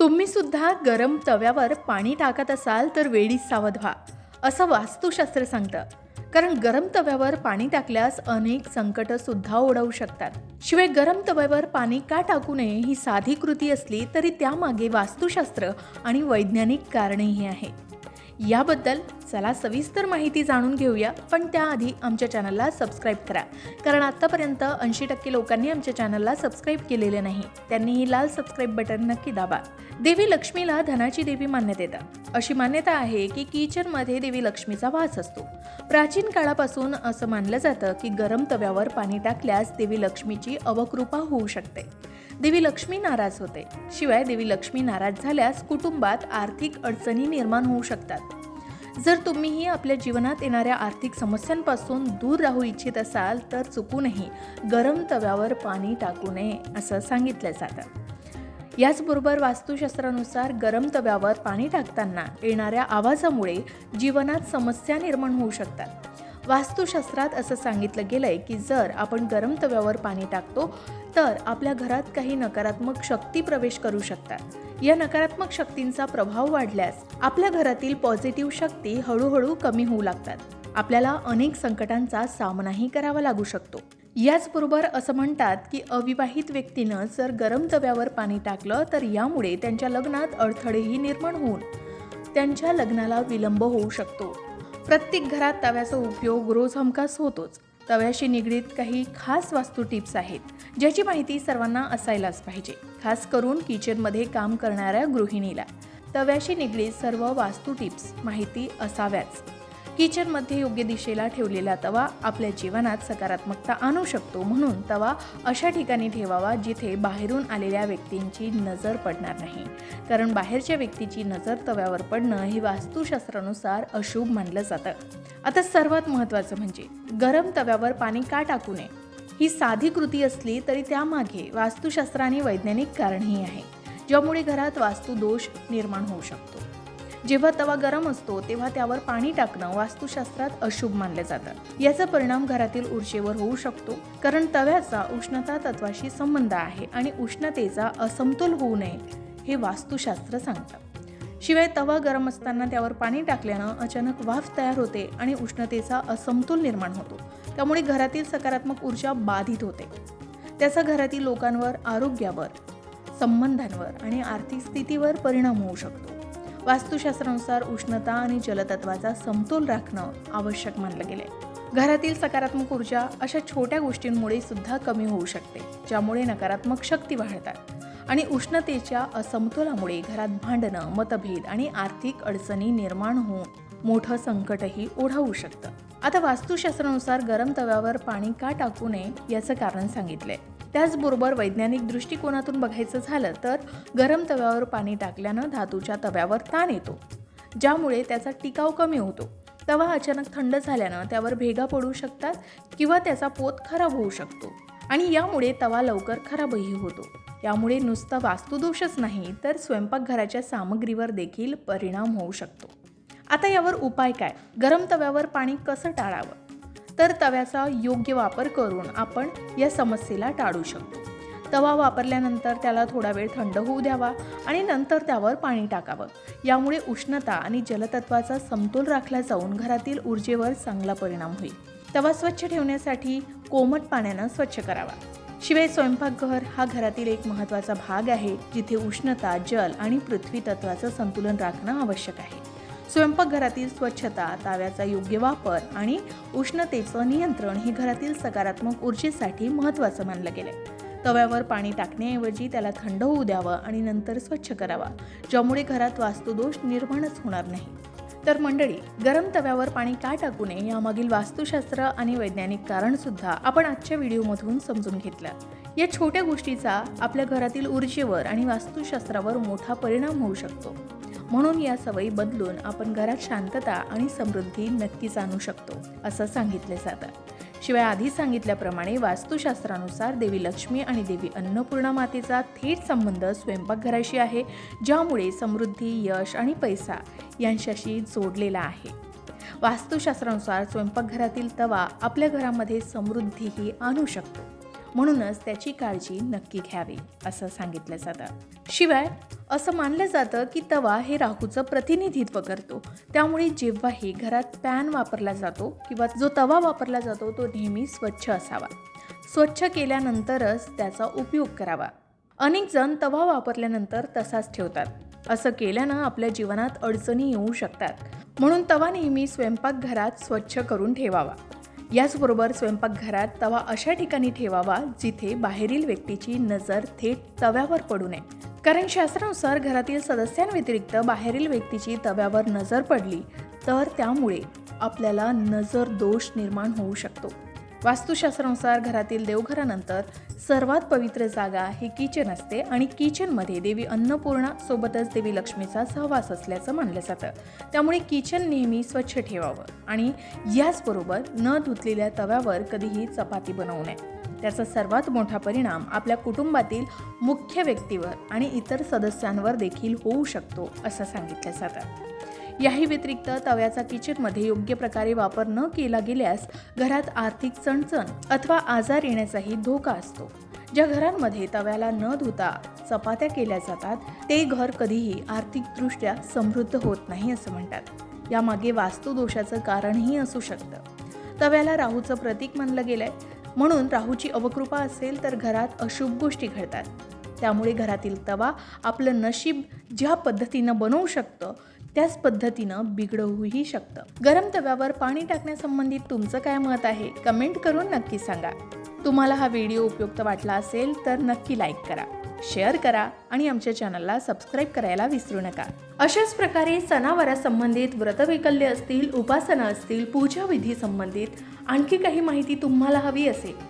तुम्ही सुद्धा गरम तव्यावर पाणी टाकत असाल तर वेळीच सावध व्हा असं वास्तुशास्त्र सांगतं. कारण गरम तव्यावर पाणी टाकल्यास अनेक संकट सुद्धा ओढवू शकतात. शिवाय गरम तव्यावर पाणी का टाकू नये ही साधी कृती असली तरी त्यामागे वास्तुशास्त्र आणि वैज्ञानिक कारणेही आहे. याबद्दल चला सविस्तर माहिती जाणून घेऊया पण त्याआधी आमच्या चॅनलला सबस्क्राईब करा. कारण आत्तापर्यंत ऐंशी टक्के लोकांनी आमच्या चॅनलला सबस्क्राईब केलेले नाही. त्यांनी ही लाल सबस्क्राईब बटन नक्की दाबा. देवी लक्ष्मीला धनाची देवी मान्यता येतात अशी मान्यता आहे की किचनमध्ये देवी लक्ष्मीचा वास असतो. प्राचीन काळापासून असं मानलं जातं की गरम तव्यावर पाणी टाकल्यास देवी लक्ष्मीची अवकृपा होऊ शकते. देवी लक्ष्मी नाराज होते. शिवाय देवी लक्ष्मी नाराज झाल्यास कुटुंबात आर्थिक अडचणी निर्माण होऊ शकतात. जर तुम्हीही आपल्या जीवनात येणाऱ्या आर्थिक समस्यांपासून दूर राहू इच्छित असाल तर चुकूनही गरम तव्यावर पाणी टाकू नये असं सांगितलं जातं. याचबरोबर वास्तुशास्त्रानुसार गरम तव्यावर पाणी टाकताना येणाऱ्या आवाजामुळे जीवनात समस्या निर्माण होऊ शकतात. वास्तुशास्त्रात असं सांगितलं गेलंय की जर आपण गरम तव्यावर पाणी टाकतो तर आपल्या घरात काही नकारात्मक शक्ती प्रवेश करू शकतात. या नकारात्मक शक्तींचा प्रभाव वाढल्यास आपल्या घरातील पॉझिटिव्ह शक्ती हळूहळू कमी होऊ लागतात. आपल्याला अनेक संकटांचा सामनाही करावा लागू शकतो. याचबरोबर असं म्हणतात की अविवाहित व्यक्तीनं जर गरम तव्यावर पाणी टाकलं तर यामुळे त्यांच्या लग्नात अडथळेही निर्माण होऊन त्यांच्या लग्नाला विलंब होऊ शकतो. प्रत्येक घरात तव्याचा उपयोग रोज हमखास होतोच. तव्याशी निगडीत काही खास वास्तू टिप्स आहेत ज्याची माहिती सर्वांना असायलाच पाहिजे खास करून किचनमध्ये काम करणाऱ्या गृहिणीला. तव्याशी निगडीत सर्व वास्तू टिप्स माहिती असाव्याच. किचनमध्ये योग्य दिशेला ठेवलेला तवा आपल्या जीवनात सकारात्मकता आणू शकतो म्हणून तवा अशा ठिकाणी ठेवावा जिथे बाहेरून आलेल्या व्यक्तींची नजर पडणार नाही. कारण बाहेरच्या व्यक्तीची नजर तव्यावर पडणं हे वास्तुशास्त्रानुसार अशुभ मानलं जातं. आता सर्वात महत्त्वाचं म्हणजे गरम तव्यावर पाणी का टाकू नये? ही साधी कृती असली तरी त्यामागे वास्तुशास्त्र आणि वैज्ञानिक कारणही आहे ज्यामुळे घरात वास्तुदोष निर्माण होऊ शकतो. जेव्हा तवा गरम असतो तेव्हा त्यावर पाणी टाकणं वास्तुशास्त्रात अशुभ मानलं जातं. याचा परिणाम घरातील ऊर्जेवर होऊ शकतो कारण तव्याचा उष्णता तत्वाशी संबंध आहे आणि उष्णतेचा असमतोल होऊ नये हे वास्तुशास्त्र सांगतं. शिवाय तवा गरम असताना त्यावर पाणी टाकल्यानं अचानक वाफ तयार होते आणि उष्णतेचा असमतोल निर्माण होतो. त्यामुळे घरातील सकारात्मक ऊर्जा बाधित होते. त्याचा घरातील लोकांवर आरोग्यावर संबंधांवर आणि आर्थिक स्थितीवर परिणाम होऊ शकतो. वास्तुशास्त्रानुसार उष्णता आणि जलतत्वाचा समतोल राखणं आवश्यक मानलं गेले घरातील सकारात्मक ऊर्जा अशा छोट्या गोष्टींमुळे सुद्धा कमी होऊ शकते ज्यामुळे नकारात्मक शक्ती वाढतात. आणि उष्णतेच्या असमतोलामुळे घरात भांडणं मतभेद आणि आर्थिक अडचणी निर्माण होऊन मोठं संकटही ओढावू शकतं. आता वास्तुशास्त्रानुसार गरम तव्यावर पाणी का टाकू नये याचं कारण सांगितलंय. त्याचबरोबर वैज्ञानिक दृष्टिकोनातून बघायचं झालं तर गरम तव्यावर पाणी टाकल्यानं धातूच्या तव्यावर ताण येतो ज्यामुळे त्याचा टिकाव कमी होतो. तवा अचानक थंड झाल्यानं त्यावर भेगा पडू शकतात किंवा त्याचा पोत खराब होऊ शकतो आणि यामुळे तवा लवकर खराबही होतो. यामुळे नुसता वास्तुदोषच नाही तर स्वयंपाकघराच्या सामग्रीवर देखील परिणाम होऊ शकतो. आता यावर उपाय काय? गरम तव्यावर पाणी कसं टाळावं? तर तव्याचा योग्य वापर करून आपण या समस्येला टाळू शकतो. तवा वापरल्यानंतर त्याला थोडा वेळ थंड होऊ द्यावा आणि नंतर त्यावर पाणी टाकावं. यामुळे उष्णता आणि जलतत्वाचा समतोल राखला जाऊन घरातील ऊर्जेवर चांगला परिणाम होईल. तवा स्वच्छ ठेवण्यासाठी कोमट पाण्यानं स्वच्छ करावा. शिवाय स्वयंपाकघर हा घरातील एक महत्त्वाचा भाग आहे जिथे उष्णता जल आणि पृथ्वी तत्वाचं संतुलन राखणं आवश्यक आहे. स्वयंपाकघरातील स्वच्छता ताव्याचा योग्य वापर आणि उष्णतेचं नियंत्रण हे घरातील सकारात्मक ऊर्जेसाठी महत्त्वाचं मानलं गेलंय. तव्यावर पाणी टाकण्याऐवजी त्याला थंड होऊ द्यावं आणि नंतर स्वच्छ करावा ज्यामुळे घरात वास्तुदोष निर्माणच होणार नाही. तर मंडळी गरम तव्यावर पाणी का टाकू नये यामागील वास्तुशास्त्र आणि वैज्ञानिक कारण सुद्धा आपण आजच्या व्हिडिओमधून समजून घेतलं. या छोट्या गोष्टीचा आपल्या घरातील ऊर्जेवर आणि वास्तुशास्त्रावर मोठा परिणाम होऊ शकतो. म्हणून या सवयी बदलून आपण घरात शांतता आणि समृद्धी नक्कीच आणू शकतो असं सांगितले जातं शिवाय आधी सांगितल्याप्रमाणे वास्तुशास्त्रानुसार देवी लक्ष्मी आणि देवी अन्नपूर्णा मातेचा थेट संबंध स्वयंपाकघराशी आहे ज्यामुळे समृद्धी यश आणि पैसा यांच्याशी जोडलेला आहे. वास्तुशास्त्रानुसार स्वयंपाकघरातील तवा आपल्या घरामध्ये समृद्धीही आणू शकतो. म्हणूनच त्याची काळजी नक्की घ्यावी असं सांगितलं जातं शिवाय असं मानलं जातं की तवा हे राहूचं प्रतिनिधित्व करतो. त्यामुळे जेव्हाही घरात पॅन वापरला जातो किंवा जो तवा वापरला जातो तो नेहमी स्वच्छ असावा. स्वच्छ केल्यानंतरच त्याचा उपयोग करावा. अनेक जण तवा वापरल्यानंतर तसाच ठेवतात. असं केल्यानं आपल्या जीवनात अडचणी येऊ शकतात. म्हणून तवा नेहमी स्वयंपाकघरात स्वच्छ करून ठेवावा. याचबरोबर स्वयंपाकघरात तवा अशा ठिकाणी ठेवावा जिथे बाहेरील व्यक्तीची नजर थेट तव्यावर पडू नये. कारण शास्त्रानुसार घरातील सदस्यांव्यतिरिक्त बाहेरील व्यक्तीची तव्यावर नजर पडली तर त्यामुळे आपल्याला नजर दोष निर्माण होऊ शकतो. वास्तुशास्त्रानुसार घरातील देवघरानंतर सर्वात पवित्र जागा ही किचन असते आणि किचनमध्ये देवी अन्नपूर्णा सोबतच देवी लक्ष्मीचा सहवास असल्याचं मानलं जातं. त्यामुळे किचन नेहमी स्वच्छ ठेवावं आणि याचबरोबर न धुतलेल्या तव्यावर कधीही चपाती बनवू नये. त्याचा सर्वात मोठा परिणाम आपल्या कुटुंबातील मुख्य व्यक्तीवर आणि इतर सदस्यांवर देखील होऊ शकतो असं सांगितलं जातं. याही व्यतिरिक्त तव्याचा किचनमध्ये योग्य प्रकारे वापर न केला गेल्यास घरात आर्थिक चणचण अथवा आजार येण्याचाही धोका असतो. ज्या घरांमध्ये तव्याला न धुता चपात्या केल्या जातात ते घर कधीही आर्थिकदृष्ट्या समृद्ध होत नाही असं म्हणतात. यामागे वास्तुदोषाचं कारणही असू शकतं. तव्याला राहूचं प्रतीक मानलं गेलंय म्हणून राहूची अवकृपा असेल तर घरात अशुभ गोष्टी घडतात. त्यामुळे घरातील तवा आपलं नशीब ज्या पद्धतीनं बनवू शकतं त्याच पद्धतीनं बिघडवूही शकतं. गरम तव्यावर पाणी टाकण्यासंबंधित तुमचं काय मत आहे? कमेंट करून नक्की सांगा. तुम्हाला हा व्हिडिओ उपयुक्त वाटला असेल तर नक्की लाईक करा शेअर करा आणि आमच्या चॅनलला सबस्क्राईब करायला विसरू नका. अशाच प्रकारे सणावारासंबंधित व्रतवैकल्य असतील उपासना असतील पूजाविधी संबंधित आणखी काही माहिती तुम्हाला हवी असेल